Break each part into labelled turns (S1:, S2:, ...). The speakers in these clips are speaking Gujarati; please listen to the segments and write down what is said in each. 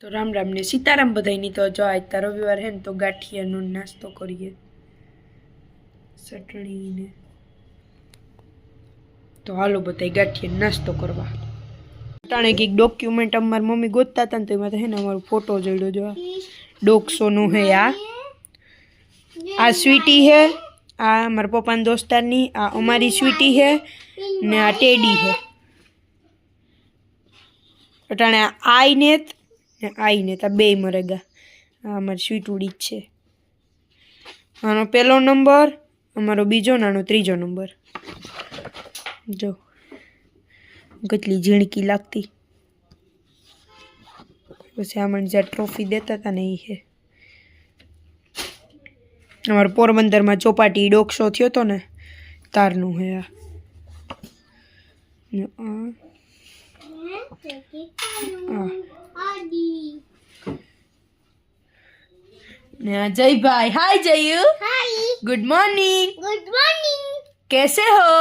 S1: તો રામ રામ ને સીતારામ બધાયની તો જો આજ તો રવિવાર હે ને તો ગાંઠિયાનો નાસ્તો કરીએ. ચટણીને. તો હાલો બધાય ગાંઠિયા નાસ્તો કરવા. ટાણે કંઈક ડોક્યુમેન્ટ અમારી મમ્મી ગોતતા હતા ને તો એમાં હે ને અમારો ફોટો જોડ્યો જો. ડોકસોનું હે આ. આ સ્વીટી હે, આ મારા પપ્પાના દોસ્તારની, આ અમારી સ્વીટી હે ને આ ટેડી હે. અટાણે આઈ ને ને આઈ ને તા બે મરેગા આ અમારી સ્વીટુડી જ છે. આનો પહેલો નંબર, અમારો બીજો ને આનો ત્રીજો નંબર. જો, કેટલી ઝીણકી લાગતી. પછી આમાં જ્યાં ટ્રોફી દેતા હતા ને એ છે. અમારા પોરબંદરમાં ચોપાટી ડોક શો થયો હતો ને, તારનું હે આ Jaybhai hi Jayu
S2: hi
S1: good morning
S2: good morning
S1: कैसे हो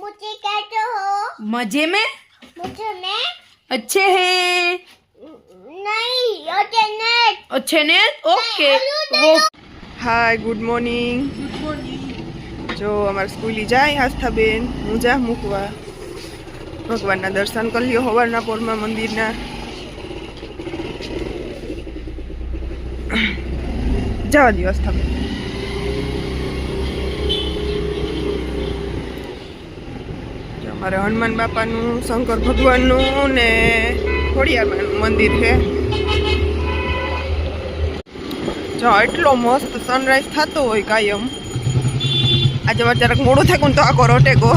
S2: मुझे कहते हो
S1: मजे में
S2: मुझे मैं
S1: अच्छे हैं
S2: नहीं होते नहीं
S1: अच्छे ने ओके वो
S3: હાય ગુડ મોર્નિંગ જો અમારે સ્કૂલી જાય આસ્થાબેન હું જા મૂકવા ભગવાનના દર્શન કરી લ્યો, હવારના પોરમાં મંદિરના. જવા દિવસ જો અમારે હનુમાન બાપાનું, શંકર ભગવાનનું ને ખોડિયારમાંનું મંદિર છે. જો એટલો મસ્ત સનરાઈઝ થતો હોય કાયમ. આજે મારે જરાક મોડું થાય તો તો આખો રોટેકો.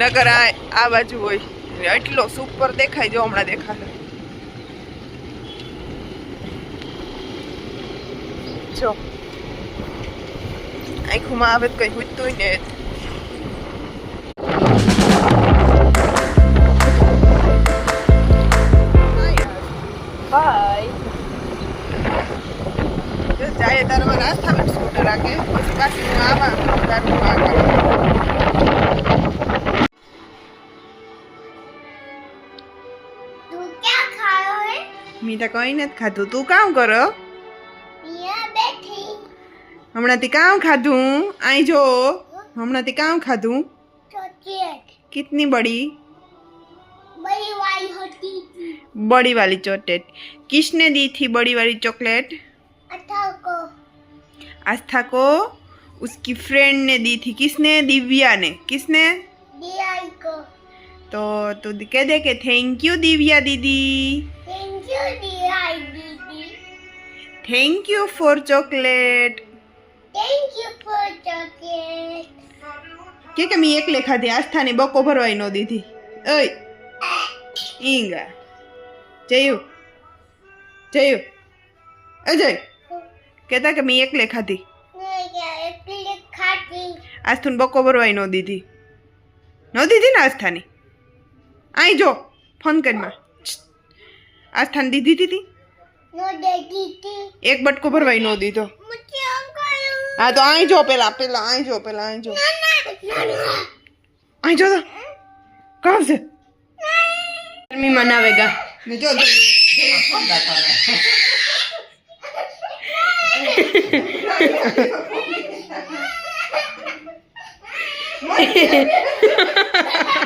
S3: નગર આ આ બાજુ હોય. એટલો સુપર દેખાય જો હમણાં દેખાડે જો. આંખોમાં આવે કઈ હુજતું ને જાય તારો આસ્થા સ્કૂટર રાખે. પછી પાછી આવા તારું આગળ મી તો કઈ નથી ખાધું તું કામ કરો
S2: यहाँ बैठी
S3: હમણાંથી કામ ખાધું આઈ જો હમણાંથી કામ ખાધું
S2: चॉकलेट
S3: કિતની બડી
S2: बड़ी वाली होती थी
S3: बड़ी वाली चॉकलेट किसने दी थी बड़ी वाली चॉकलेट
S2: अठा को
S3: आस्था को उसकी फ्रेंड ने दी थी किसने दिव्या ने किसने
S2: दियाई को
S3: तो तू कह दे के थैंक यू दिव्या दीदी
S2: you, dear Idilby.
S3: Thank you for chocolate.
S2: Thank you for chocolate.
S3: કે કે મેં એકલે ખાધી આસ્થાને બકો ભરવાય ન દીધી ઓય ઈંગા જયું જયુ અજય કહેતા કે મેં એકલે ખાધી આસ્થુને બકો ભરવાય ન દીધી ન દીધી ને આસ્થાની આઈ જો ફોન કરીમાં આસ્થાને દીધી
S2: હતી
S3: એક બટકો ભરવાઈ નો દીધો હા તો અહીં જો પેલા પેલા અહીં જો પેલા અહીં જો અહીં જો તો છે
S1: ગરમી મનાવેગા
S3: ગા જો જો Ha